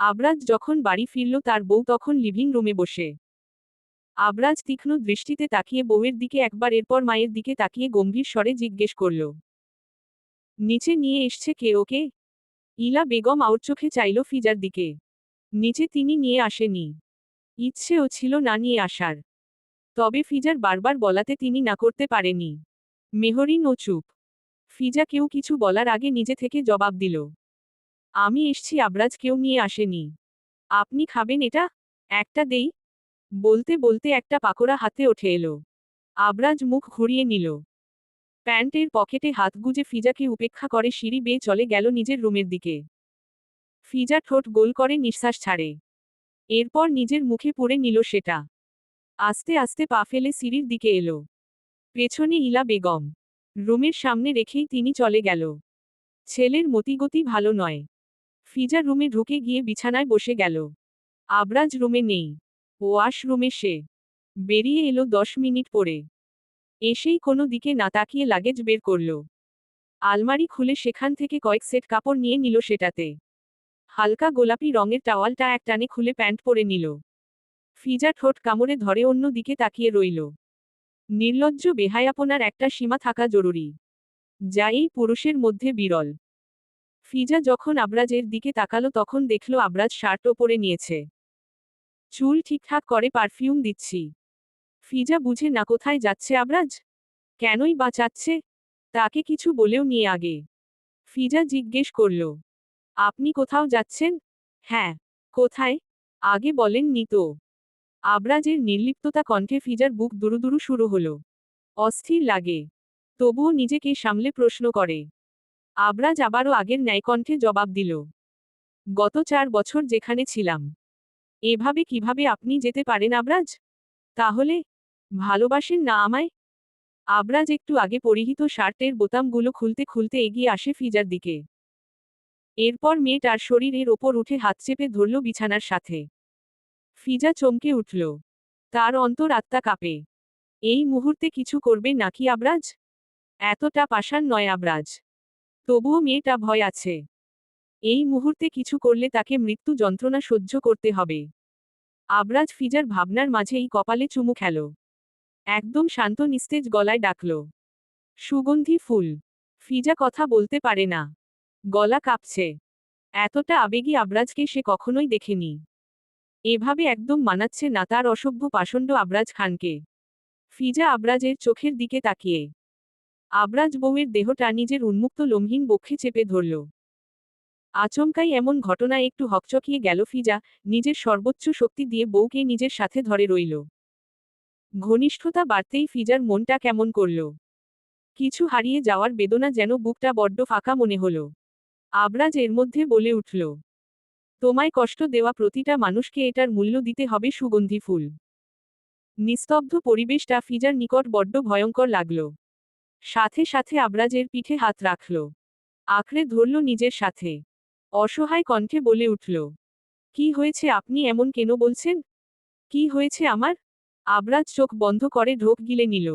আবরাজ যখন বাড়ি ফিরল তার বউ তখন লিভিং রুমে বসে। আবরাজ তীক্ষ্ণ দৃষ্টিতে তাকিয়ে বউয়ের দিকে একবার এরপর মায়ের দিকে তাকিয়ে গম্ভীর স্বরে জিজ্ঞেস করল, নিচে নিয়ে এসছে কে ওকে? ইলা বেগম আউট চোখে চাইল ফিজার দিকে। নিচে তিনি নিয়ে আসেনি। ইচ্ছেও ছিল না নিয়ে আসার। তবে ফিজার বারবার বলাতে তিনি না করতে পারেনি। মেহরিন ও চুপ। ফিজা কেউ কিছু বলার আগে নিজে থেকে জবাব দিল আমি এসছি, আবরাজ কেউ নিয়ে আসেনি। আপনি খাবেন এটা? একটা দেই। বলতে বলতে একটা পাকোড়া হাতে ওঠে এলো। আবরাজ মুখ ঘুরিয়ে নিল। প্যান্টের পকেটে হাত গুজে ফিজাকে উপেক্ষা করে সিঁড়ি বেয়ে চলে গেল নিজের রুমের দিকে। ফিজা ঠোঁট গোল করে নিঃশ্বাস ছাড়ে। এরপর নিজের মুখে পড়ে নিল সেটা। আস্তে আস্তে পা ফেলে সিঁড়ির দিকে এলো। পেছনে ইলা বেগম। রুমের সামনে রেখেই তিনি চলে গেল। ছেলের মতিগতি ভালো নয়। ফিজা রুমে ঢুকে গিয়ে বিছানায় বসে গেল। আবরাজ রুমে নেই। ওয়াশ রুমে সে। বেরিয়ে এলো দশ মিনিট পরে। এসেই কোনো দিকে না তাকিয়ে লাগেজ বের করল। আলমারি খুলে সেখান থেকে কয়েক সেট কাপড় নিয়ে নিল সেটাতে। হালকা গোলাপি রঙের টাওয়ালটা এক টানে খুলে প্যান্ট পরে নিল। ফিজা ঠোঁট কামড়ে ধরে অন্য দিকে তাকিয়ে রইল। নির্লজ্জ বেহায়াপনার একটা সীমা থাকা জরুরি। যা এই পুরুষের মধ্যে বিরল। ফিজা যখন আবরাজের দিকে তাকালো, তখন দেখল আবরাজ শার্ট ওপরে নিয়েছে। চুল ঠিকঠাক করে পারফিউম দিচ্ছি। ফিজা বুঝে না কোথায় যাচ্ছে আবরাজ? কেনই বা চাচ্ছে? তাকে কিছু বলেও নিয়ে আগে। ফিজা জিজ্ঞেস করল, আপনি কোথাও যাচ্ছেন? হ্যাঁ। কোথায়? আগে বলেননি তো। আবরাজের নির্লিপ্ততা কণ্ঠে ফিজার বুক দুরুদুরু শুরু হলো। অস্থির লাগে। তবুও নিজেকে সামলে প্রশ্ন করে আবরাজ আবারও আগের ন্যায়কণ্ঠে জবাব দিল, গত চার বছর যেখানে ছিলাম, এভাবে কীভাবে আপনি যেতে পারেন আবরাজ? তাহলে, ভালোবাসেন না আমায়? আবরাজ একটু আগে পরিহিত শার্টের বোতামগুলো খুলতে খুলতে এগিয়ে আসে ফিজার দিকে। এরপর মেয়েটার শরীরের ওপর উঠে হাত চেপে ধরল বিছানার সাথে। ফিজা চমকে উঠল, তার অন্তর আত্মা কাঁপে। এই মুহূর্তে কিছু করবে নাকি আবরাজ? এতটা পাষাণ নয় আবরাজ। তবুও মেয়েটা ভয় আছে। এই মুহূর্তে কিছু করলে তাকে মৃত্যু যন্ত্রণা সহ্য করতে হবে। আবরাজ ফিজার ভাবনার মাঝেই কপালে চুমু খেল। একদম শান্ত নিস্তেজ গলায় ডাকল, সুগন্ধি ফুল, ফিজা কথা বলতে পারে না। গলা কাঁপছে। এতটা আবেগী আবরাজকে সে কখনোই দেখেনি। এভাবে একদম মানাচ্ছে না তার অসভ্য পাষণ্ড আবরাজ খানকে। ফিজা আবরাজের চোখের দিকে তাকিয়ে আবরাজ বউয়ের দেহটা নিজের উন্মুক্ত লম্হীন বক্ষে চেপে ধরল। আচমকাই এমন ঘটনায় একটু হকচকিয়ে গেল ফিজা, নিজের সর্বোচ্চ শক্তি দিয়ে বউকে নিজের সাথে ধরে রইল। ঘনিষ্ঠতা বাড়তেই ফিজার মনটা কেমন করল। কিছু হারিয়ে যাওয়ার বেদনা যেন বুকটা বড্ড ফাঁকা মনে হল। আবরাজ এর মধ্যে বলে উঠল, তোমায় কষ্ট দেওয়া প্রতিটা মানুষকে এটার মূল্য দিতে হবে সুগন্ধি ফুল। নিস্তব্ধ পরিবেশটা ফিজার নিকট বড্ড ভয়ঙ্কর লাগল। সাথে সাথে আবরাজের পিঠে হাত রাখল। আঁকড়ে ধরল নিজের সাথে। অসহায় কণ্ঠে বলে উঠল, কি হয়েছে আপনি এমন কেন বলছেন? কি হয়েছে আমার? আবরাজ চোখ বন্ধ করে ঢোক গিলে নিল।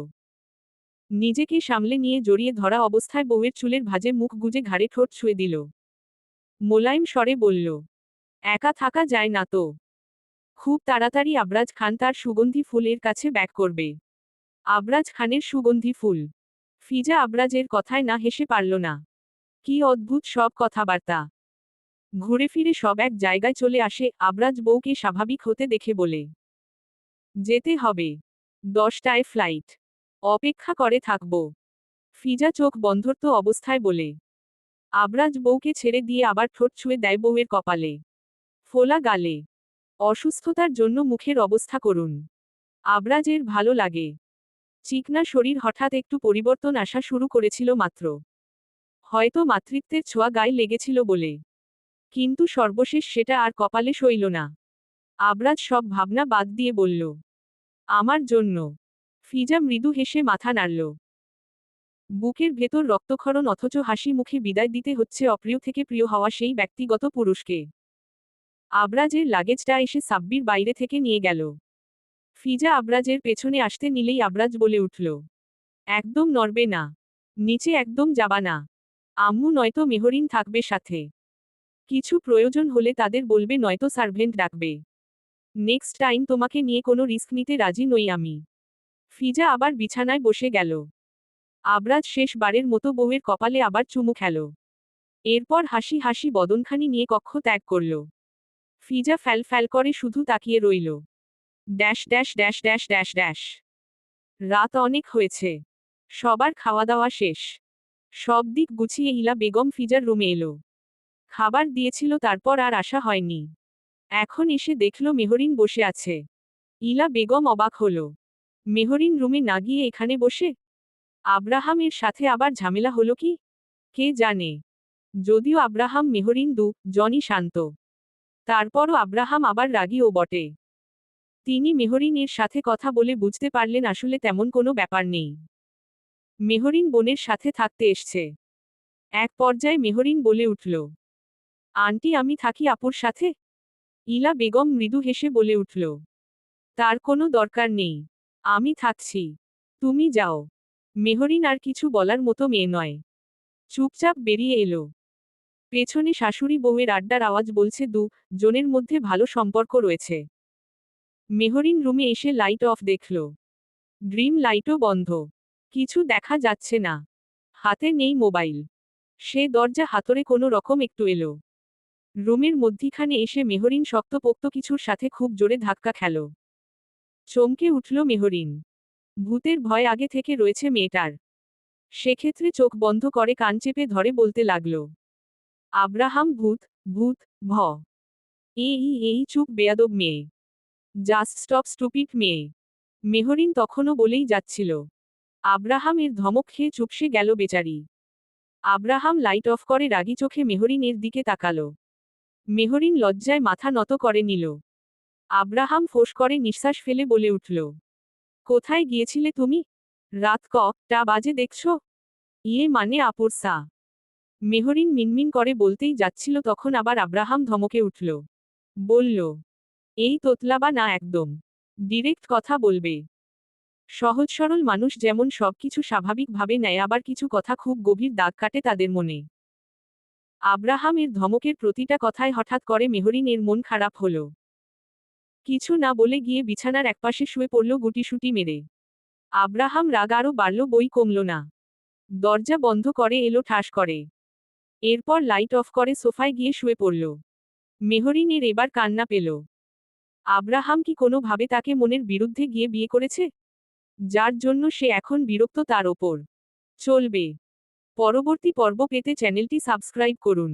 নিজেকে সামলে নিয়ে জড়িয়ে ধরা অবস্থায় বউয়ের চুলের ভাজে মুখ গুজে ঘাড়ে ঠোঁট ছুঁয়ে দিল। মোলায়েম স্বরে বলল, একা থাকা যায় না তো। খুব তাড়াতাড়ি আবরাজ খান তার সুগন্ধি ফুলের কাছে ব্যাক করবে। আবরাজ খানের সুগন্ধি ফুল। ফিজা আবরাজের কথায় না হেসে পারল না। কি অদ্ভুত সব কথাবার্তা। ঘুরে ফিরে সব এক জায়গায় চলে আসে আবরাজ বউকে স্বাভাবিক হতে দেখে বলে। যেতে হবে। দশটায় ফ্লাইট। অপেক্ষা করে থাকব। ফিজা চোখ বন্ধর্ত অবস্থায় বলে। আবরাজ বউকে ছেড়ে দিয়ে আবার ঠোঁট ছুঁয়ে দেয় বউয়ের কপালে। ফোলা গালে। অসুস্থতার জন্য মুখের অবস্থা করুন। আবরাজের ভালো লাগে। চিকনা শরীর হঠাৎ একটু পরিবর্তন আসা শুরু করেছিল মাত্র। হয়তো মাতৃত্বের ছোঁয়া গায়ে লেগেছিল বলে। কিন্তু সর্বশেষ সেটা আর কপালে সইল না। আবরাজ সব ভাবনা বাদ দিয়ে বলল, আমার জন্য। ফিজা মৃদু হেসে মাথা নাড়ল। বুকের ভেতর রক্তক্ষরণ অথচ হাসি মুখে বিদায় দিতে হচ্ছে অপ্রিয় থেকে প্রিয় হওয়া সেই ব্যক্তিগত পুরুষকে। আবরাজের লাগেজটা এসে সাব্বির বাইরে থেকে নিয়ে গেল। ফিজা আবরাজের পেছনে আসতে নিলেই আবরাজ বলে উঠল, একদম নড়বে না, নিচে একদম যাবা না, আম্মু নয়তো মেহরিন থাকবে সাথে। কিছু প্রয়োজন হলে তাদের বলবে নয়তো সার্ভেন্ট ডাকবে। নেক্সট টাইম তোমাকে নিয়ে কোনো রিস্ক নিতে রাজি নই আমি। ফিজা আবার বিছানায় বসে গেল। আবরাজ শেষবারের মতো বউয়ের কপালে আবার চুমু খেল। এরপর হাসি হাসি বদনখানি নিয়ে কক্ষ ত্যাগ করল। ফিজা ফ্যাল ফ্যাল করে শুধু তাকিয়ে রইল। Dash dash dash dash dash dash. রাত অনেক হয়েছে। সবার খাওয়া দাওয়া শেষ। সব দিক গুছিয়ে ইলা বেগম ফিজার রুমে এলো। খাবার দিয়েছিল, তারপর আর আসা হয়নি। এখন এসে দেখল মেহরিন বসে আছে। ইলা বেগম অবাক হল। মেহরিন রুমে না গিয়ে এখানে বসে? আব্রাহামের সাথে আবার ঝামেলা হলো কি? কে জানে? যদিও আব্রাহাম, মেহরিন দু, জনই শান্ত। তারপরও আব্রাহাম আবার রাগীও বটে। তিনি মেহরিনের সাথে কথা বলে বুঝতে পারলেন আসলে তেমন কোনো ব্যাপার নেই। মেহরিন বোনের সাথে থাকতে এসছে। এক পর্যায়ে মেহরিন বলে উঠল, আন্টি, আমি থাকি আপুর সাথে? ইলা বেগম মৃদু হেসে বলে উঠল, তার কোনো দরকার নেই, আমি থাকছি, তুমি যাও। মেহরিন আর কিছু বলার মতো মেয়ে নয়। চুপচাপ বেরিয়ে এলো। পেছনে শাশুড়ি বউয়ের আড্ডার আওয়াজ বলছে দু জনের মধ্যে ভালো সম্পর্ক রয়েছে। মেহরিন রুমে এসে লাইট অফ দেখল। ড্রিম লাইটও বন্ধ। কিছু দেখা যাচ্ছে না। হাতে নেই মোবাইল সে দরজা হাতরে কোনো রকম একটু এলো। রুমের মধ্যিখানে এসে মেহরিন শক্তপোক্ত কিছুর সাথে খুব জোরে ধাক্কা খেল। চমকে উঠল মেহরিন। ভূতের ভয় আগে থেকে রয়েছে মেয়েটার। সেক্ষেত্রে চোখ বন্ধ করে কান চেপে ধরে বলতে লাগল। আব্রাহাম ভূত ভূত, ভ। এই এই চুপ, বেয়াদব মেয়ে। জাস্ট স্টপ স্টুপিড মেয়ে মেহরিন তখনও বলেই যাচ্ছিল। আব্রাহামের ধমক খেয়ে চুপসে গেল বেচারি। আব্রাহাম লাইট অফ করে রাগি চোখে মেহরিনের দিকে তাকালো। মেহরিন লজ্জায় মাথা নত করে নিল। আব্রাহাম ফোঁস করে নিঃশ্বাস ফেলে বলে উঠল, কোথায় গিয়েছিলে তুমি? রাত ক টা বাজে দেখছ? ইয়ে মানে আপুর সা মেহরিন মিনমিন করে বলতেই যাচ্ছিল তখন আবার আব্রাহাম ধমকে উঠল। বলল এই তোতলাবা না একদম। ডিরেক্ট কথা বলবে। সহজ সরল মানুষ যেমন সবকিছু স্বাভাবিকভাবে নেয়, আবার কিছু কথা খুব গভীর দাগ কাটে তাদের মনে। আব্রাহামের ধমকের প্রতিটা কথায় হঠাৎ করে মেহরিনের মন খারাপ হল। কিছু না বলে গিয়ে বিছানার একপাশে শুয়ে পড়ল গুটিসুটি মেরে। আব্রাহাম রাগ আরও বাড়ল, বই কমল না। দরজা বন্ধ করে এলো, ঠাস করে। এরপর লাইট অফ করে সোফায় গিয়ে শুয়ে পড়ল। মেহরিনের এবার কান্না পেল। আব্রাহাম কি কোনোভাবে তাকে মনের বিরুদ্ধে গিয়ে বিয়ে করেছে? যার জন্য সে এখন বিরক্ত তার ওপর। চলবে। পরবর্তী পর্ব পেতে চ্যানেলটি সাবস্ক্রাইব করুন।